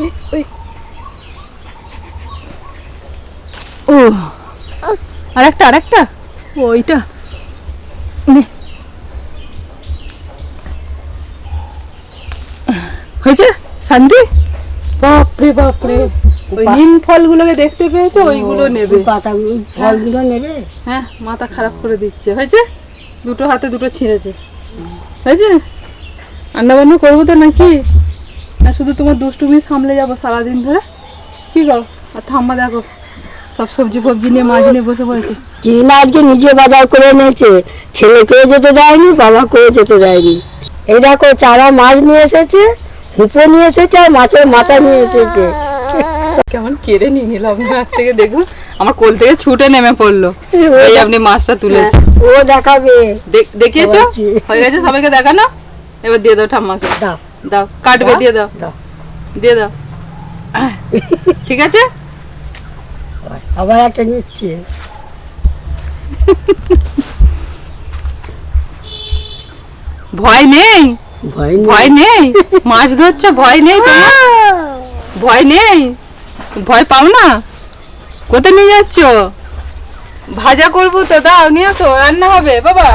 এই, ওই। ও আরেকটা আরেকটা। ওইটা হয়েছে? শান্তি? বাপরে বাপরে। ওই নিম ফলগুলোকে দেখতে পেয়েছ ওইগুলো নেবে। পাতা ফলগুলো নেবে? হ্যাঁ মাথা খারাপ করে দিচ্ছে। হয়েছে? দুটো হাতে দুটো ছিঁড়েছে। হয়েছে? রান্না বান্না করব তো নাকি? না শুধু তোমার দুষ্টুমি সামলে যাব সারাদিন ধরে? কি গো? আর ঠাম্মা দেখো সব সবজি ফবজি নিয়ে মাছ নিয়ে বসে পড়েছে। কি না আজকে নিজে বাজার করে নিয়েছে ছেলেকেও যেতে দেয়নি বাবাকেও যেতে দেয়নি এই দেখো চারা মাছ নিয়ে এসেছে হুপো নিয়ে এসেছে আর মাছের মাথা নিয়ে এসেছে। কেমন কেড়ে নিয়ে নিল আপনার হাত থেকে দেখুন আমার কোল থেকে ছুটে নেমে পড়ল। এই আপনি মাছটা তুলেছেন। ও দেখাবে। দেখ- দেখিয়েছো? হয়ে গেছে সবাইকে দেখানো? এবার দিয়ে দাও ঠাম্মাকে। দাও। দাও কাটবে দিয়ে দাও। দাও। দিয়ে দাও। ঠিক আছে? আবার একটা নিচ্ছে। ভয় নেই? ভয় নেই। মাছ ধরছো? ভয় নেই ভয় নেই? ভয় পাও না? কোথায় নিয়ে যাচ্ছ? ভাজা করব তো দাও নিয়ে আসো রান্না হবে বাবা।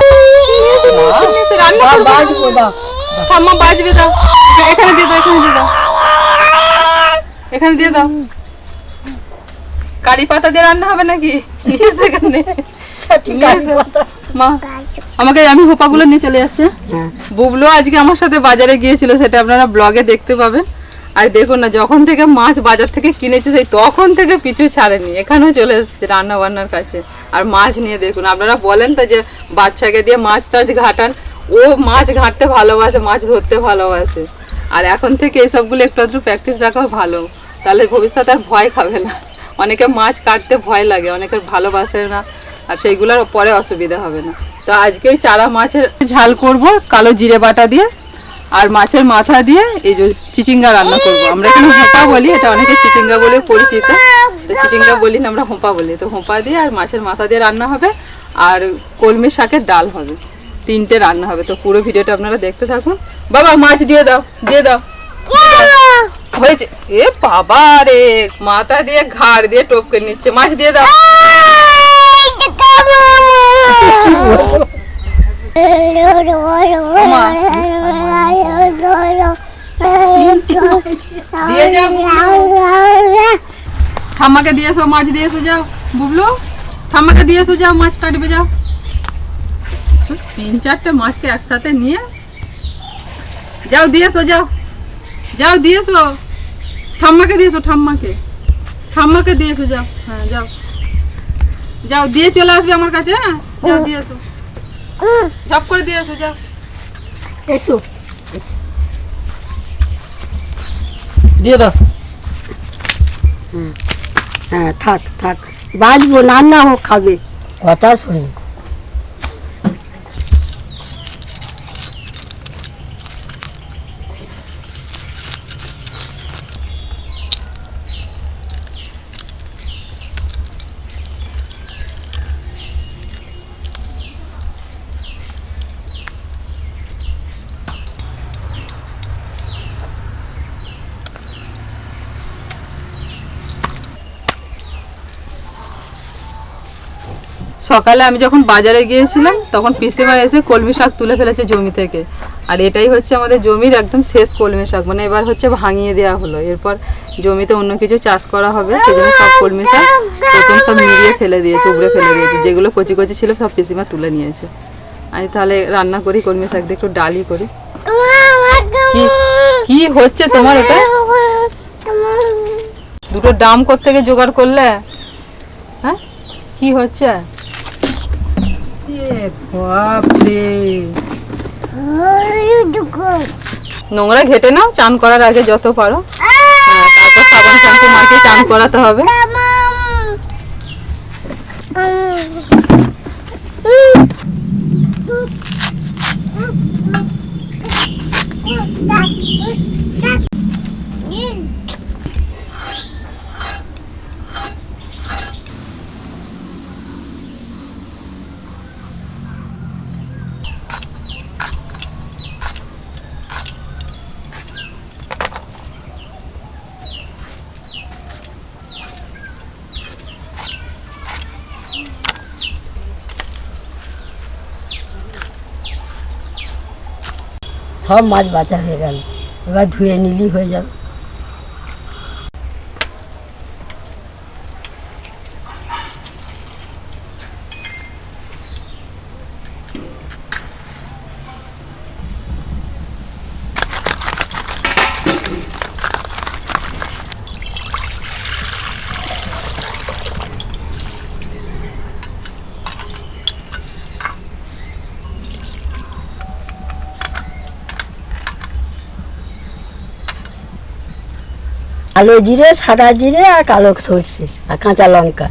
রান্না করব। ঠাম্মা বাজবে দাও এখানে দিয়ে দাও এখানে দিয়ে দাও। এখানে দিয়ে দাও। কারি পাতা দিয়ে রান্না হবে নাকি? নিয়ে এসো এখানে। ঠিক নিয়ে আছে, এসো। কথা। মা আমাকে আমি হোপাগুলো নিয়ে চলে যাচ্ছে। হ্যাঁ। বুবলু আজকে আমার সাথে বাজারে গিয়েছিল সেটা আপনারা ব্লগে দেখতে পাবেন। আর দেখুন না যখন থেকে মাছ বাজার থেকে কিনেছে সেই তখন থেকে পিছু ছাড়েনি। এখানেও চলে এসেছে রান্না বান্নার কাছে। আর মাছ নিয়ে দেখুন আপনারা বলেন তো যে বাচ্চাকে দিয়ে মাছ টাছ ঘাটান ও মাছ ঘাঁটতে ভালোবাসে, মাছ ধরতে ভালোবাসে। আর এখন থেকে এসবগুলো একটু একটু প্র্যাকটিস রাখাও ভালো। তাহলে ভবিষ্যতে আর ভয় খাবে না। অনেকে মাছ কাটতে ভয় লাগে, অনেকের ভালোবাসে না। আর সেইগুলোর পরে অসুবিধা হবে না। তো আজকে চারা মাছের ঝাল করব, কালো জিরে বাটা দিয়ে আর মাছের মাথা দিয়ে এই যে চিচিঙ্গা রান্না করব। আমরা এখানে হোঁপা বলি, এটা অনেকে চিচিঙ্গা বলে পরিচিত। তো চিচিঙ্গা বলি না, আমরা হোঁপা বলি। তো হোঁপা দিয়ে আর মাছের মাথা দিয়ে রান্না হবে। আর কলমি শাকের ডাল হবে। তিনটে রান্না হবে তো পুরো ভিডিওটা আপনারা দেখতে থাকুন। বাবা, মাছ দিয়ে দাও দিয়ে দাও। হয়েছে। এ বাবা রে, মাথা দিয়ে ঘাড় দিয়ে টপকে নিচ্ছে। মাছ দিয়ে দাও। ঠাম্মাকে দিয়ে এসো, মাছ দিয়ে এসো, যাও। বুবলু, ঠাম্মাকে দিয়ে এসো, যাও, মাছ কাটবে, যাও। তিন চারটে মাছকে একসাথে নিয়ে। যাও দিয়ে এসো যাও। যাও দিয়ে এসো। ঠাম্মাকে দিয়ে এসো ঠাম্মাকে। ঠাম্মাকে দিয়ে এসো যাও। হ্যাঁ যাও। যাও দিয়ে চলে আসবে আমার কাছে হ্যাঁ? যাও দিয়ে এসো। ঝপ করে দিয়ে এসো যাও। এসো। দিয়ে দাও। হ্যাঁ থাক থাক। বাজবো রান্না হোক খাবে। কথা শুনি সকালে আমি যখন বাজারে গিয়েছিলাম, তখন পিসিমা এসে কলমি শাক তুলে ফেলেছে জমি থেকে। আর এটাই হচ্ছে আমাদের জমির একদম শেষ কলমি শাক মানে এবার হচ্ছে ভাঙিয়ে দেওয়া হলো। এরপর জমিতে অন্য কিছু চাষ করা হবে, সেজন্য সব কলমি শাক সব মিলিয়ে ফেলে দিয়েছে উপড়ে ফেলে দিয়েছে। যেগুলো কচি কচি ছিল, সব পিসিমা তুলে নিয়েছে। আমি তাহলে রান্না করি কলমি শাক দিয়ে, একটু ডালি করি। কি হচ্ছে তোমার এটা দুটো ডাম থেকে জোগাড় করলে? হ্যাঁ? কি হচ্ছে? বাপরে। নোংরা ঘেটে নাও চান করার আগে যত পারো। হ্যাঁ, তারপর সাবান শ্যাম্পু মাকে চান করাতে হবে। সব মাছ বাঁচা হয়ে গেল। এবার ধুয়ে নিলি হয়ে যাবে। কালো জিরে, সাদা জিরে আর কালো সর্ষে আর কাঁচা লঙ্কা।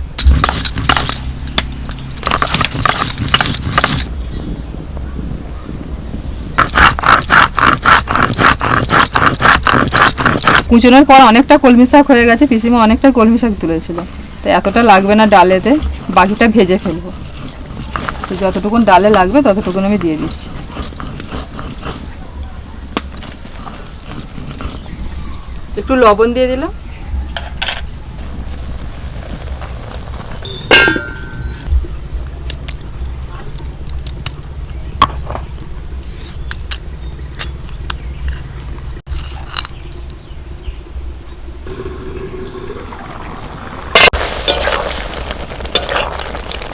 কুচোনোর পর অনেকটা কলমি শাক হয়ে গেছে, পিসিমা অনেকটা কলমি শাক তুলেছিল। তো এতটা লাগবে না ডালেতে, বাকিটা ভেজে ফেলব। তো যতটুকুন ডালে লাগবে, ততটুকুন আমি দিয়ে দিচ্ছি। একটু লবণ দিয়ে দিলাম।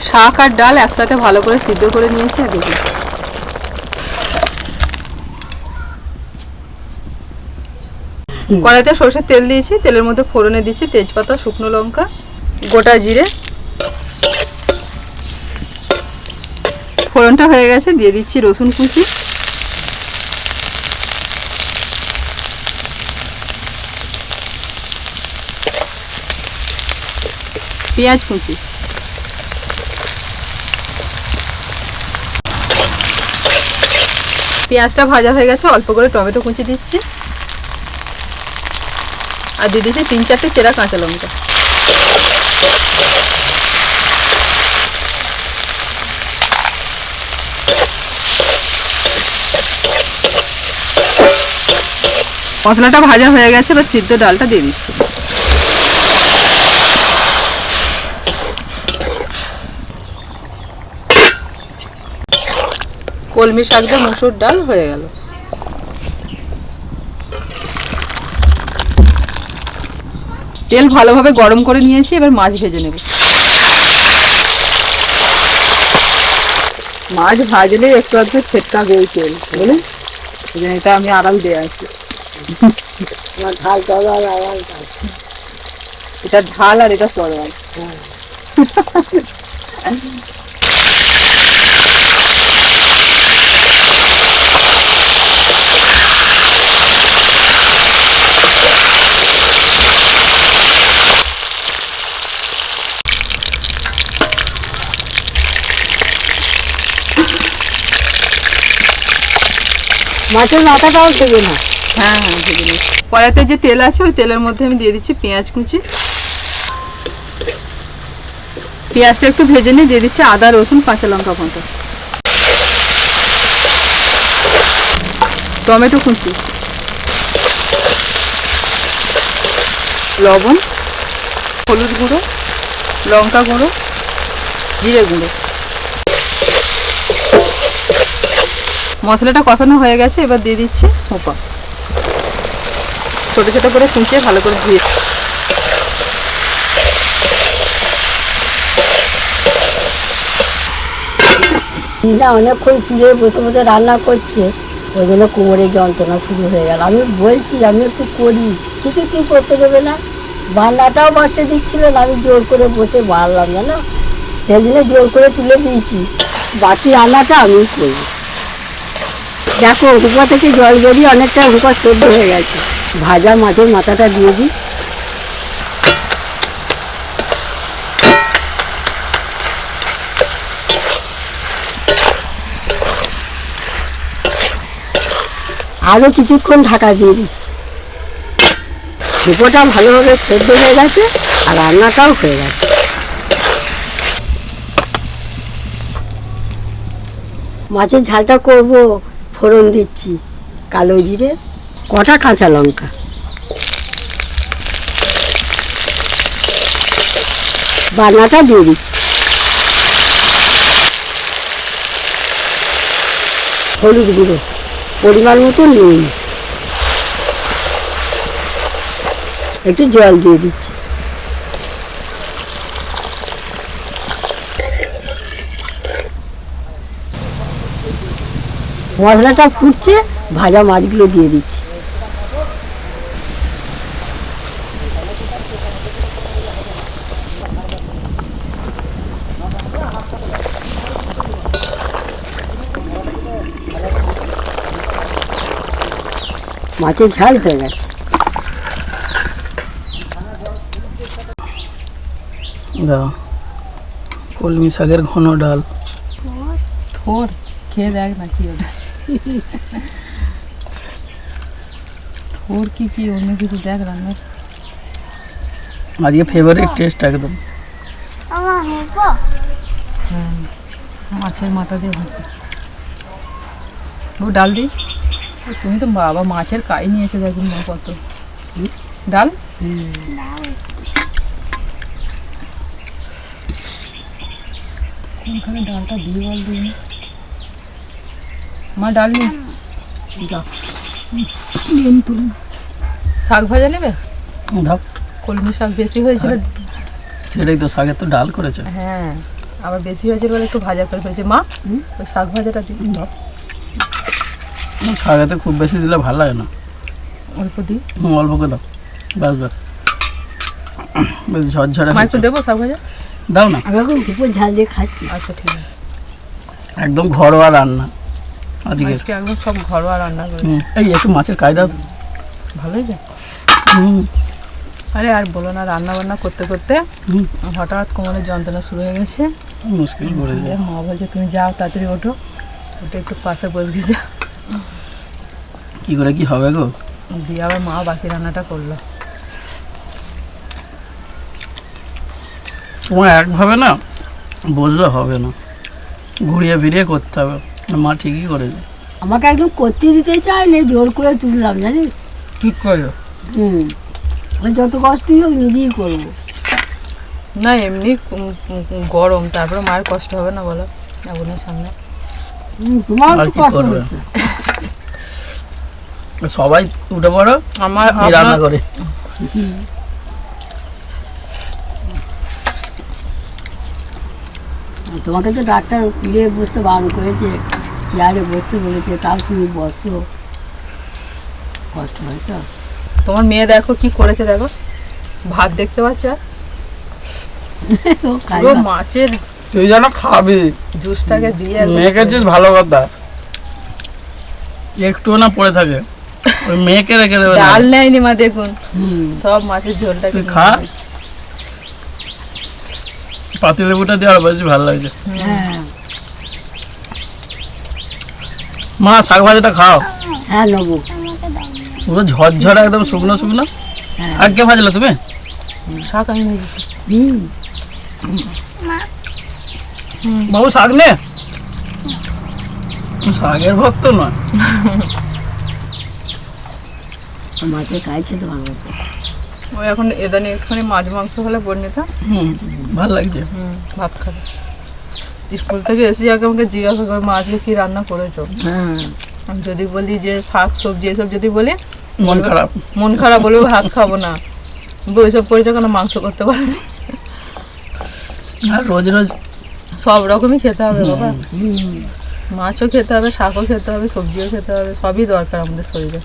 শাক আর ডাল একসাথে ভালো করে সিদ্ধ করে নিয়েছি, আর রেখেছি কড়াইতে সরষের তেল দিয়েছি, তেলের মধ্যে ফোড়নে দিচ্ছি তেজপাতা, শুকনো লঙ্কা, গোটা জিরে। ফোড়নটা হয়ে গেছে, দিয়ে দিচ্ছি রসুন কুচি। পেঁয়াজ কুচি। পেঁয়াজটা ভাজা হয়ে গেছে, অল্প করে টমেটো কুচি দিচ্ছি। আর দিয়ে দিচ্ছি তিন চারটে চেরা কাঁচা লঙ্কা। মশলাটা ভাজা হয়ে গেছে, এবার সিদ্ধ ডালটা দিয়ে দিচ্ছি। কলমি শাক মুসুর ডাল হয়ে গেল। তেল ভালোভাবে গরম করে নিয়েছি, এবার মাছ ভেজে নেব। মাছ ভাজলে একটু আধটু ছেটকা গেল তেল জন্য এটা আমি আড়াল দিয়ে আছি। আমার ঢাল আড়াল এটা ঢাল আর এটা তরোয়াল মাছের মাথাটাও দেবে না। হ্যাঁ হ্যাঁ ভেজে নিচ্ছি কড়াইতে যে তেল আছে, ওই তেলের মধ্যে আমি দিয়ে দিচ্ছি পেঁয়াজ কুচি। পেঁয়াজটা একটু ভেজে নিয়ে দিয়ে দিচ্ছি আদা, রসুন, কাঁচা লঙ্কা মতো টমেটো কুচি। লবণ, হলুদ গুঁড়ো, লঙ্কা গুঁড়ো, জিরে গুঁড়ো। মশলাটা কষানো হয়ে গেছে, এবার দিয়ে দিচ্ছি হোপা ছোটো ছোটো করে কুচিয়ে ভালো করে ধুয়ে দিদা অনেকক্ষণ ফিরে বসে বসে রান্না করছে, ওই জন্য কোমরের যন্ত্রণা শুরু হয়ে গেল। আমি বলছি, আমি একটু করি, কিছু কি করতে দেবে না? বান্নাটাও বাড়তে দিচ্ছিল না, আমি জোর করে বসে বাড়লাম, জানো? সেই জন্য জোর করে তুলে দিয়েছি। বাকি রান্নাটা আমি করি দেখো হুপা থেকে জল বেরিয়ে অনেকটা হুপা সেদ্ধ হয়ে গেছে। ভাজা মাছের মাথাটা দিয়ে দিই। আরও কিছুক্ষণ ঢাকা দিয়ে দিচ্ছি। হুপোটা ভালোভাবে সেদ্ধ হয়ে গেছে আর রান্নাটাও হয়ে গেছে। মাছের ঝালটা করব। ফোড়ন দিচ্ছি, কালো জিরে, কটা কাঁচা লঙ্কা। বান্নাটা দিয়ে দিচ্ছি। হলুদ গুঁড়ো, পরিমাণ মতো নুন। একটু জল দিয়ে দিচ্ছি। মশলাটা ফুটছে ভাজা মাছগুলো দিয়ে দিচ্ছি। মাছের ঝাল হয়ে গেছে। দাও। কলমি শাকের ঘন ডাল। খেয়ে দেখ না কি হবে থোর কি কি অন্য কিছু দেখ রান্নার? আজকে ফেভারিট টেস্ট একদম। মাছের মাথা দিয়ে ভাত। ও ডাল দি? তুমি তো বাবা মাছের কাই নিয়েছে দেখুন মা কত। ডাল? কোনখানে ডালটা দিয়ে বল দিই মা ডাল নিয়ে তুলে শাক ভাজা নেবে? দাও। কলমি শাক বেশি হয়েছিল। সেটাই তো শাকের তো ডাল করেছে। হ্যাঁ আবার বেশি হয়েছিল বলে একটু ভাজা করে ফেলছে। মা ওই শাক ভাজাটা দিই। দাও। শাকেতে খুব বেশি দিলে ভালো লাগে না। অল্প দিই। হুম, অল্প করে দাও। বাস বাস বেশ ঝরঝরে মা একটু দেবো শাক ভাজা? দাও না। আমি ঝাল দিয়ে খাচ্ছি। আচ্ছা ঠিক আছে। একদম ঘরোয়া রান্না। আজকে। একদম সব ঘরোয়া রান্না করে হুম, এই একটু মাছের কায়দা। ভালোই যায়। হুম, আরে আর বলো না রান্না বান্না করতে করতে হঠাৎ কোমরের যন্ত্রণা শুরু হয়ে গেছে। মুশকিল দিয়ে যায়। মা বলছে তুমি যাও তাড়াতাড়ি ওঠো। ওটা একটু পাশে বসে যাও কি করে কি হবে গো? দিয়ে আবার মা বাকি রান্নাটা করল। তোমার একভাবে না বসলে হবে না। ঘুরিয়ে ফিরিয়ে করতে হবে। মা ঠিকই করেছে। আমাকে একদম করতে দিতে চাইলে জোর করে তুললাম জানিস? ঠিক করে হুম। আমি যত কষ্টই হোক নিজেই করব। না এমনি গরম তারপরে মায়ের কষ্ট হবে না বলো আগুনের সামনে। তোমার কি করবে? সবাই উঠে পড়ো আমার রান্না করে। তোমাকে তো ডাক্তার ফিরে বসতে বারণ করেছে চেয়ারে বসতে বলেছে তাও তুমি বসো। কষ্ট হয় তো। তোমার মেয়ে দেখো কি করেছে দেখো? ভাত দেখতে পাচ্ছ? মাছের তুই যেন খাবি। জুসটাকে দিয়ে মেয়েকেছিস ভালো কথা। একটু না পড়ে থাকে। ওই মেয়েকে রেখে দেবে ডাল নেয়নি মা দেখুন। সব মাছের ঝোলটাকে তুই খা। পাতি লেবুটা দিয়ে আরও বেশি ভালো লাগছে হ্যাঁ। মা শাক ভাজাটা খাও। হ্যাঁ নেব। পুরো ঝরঝরে একদম শুকনো শুকনো। হ্যাঁ। আর কে ভাজলো তুমি? শাক আমি বাবু শাক নে। শাকের ভক্ত নয়। মাছের কাজ খেতে ভালো। ওই এখন এদানি একটুখানি মাছ মাংস হলে বর্ণিতা। হুম ভালো লাগছে। হুম ভাত খাবে। স্কুল থেকে এসে আগে আমাকে জিজ্ঞাসা করে মা আজকে কি রান্না করেছ? হ্যাঁ। যদি বলি যে শাক সবজি এসব যদি বলি মন খারাপ। মন খারাপ বলবে ভাত খাব না। ওইসব করেছ কেন? মাংস করতে পারে আর রোজ রোজ সব রকমই খেতে হবে বাবা। মাছও খেতে হবে শাকও খেতে হবে সবজিও খেতে হবে সবই দরকার আমাদের শরীরে।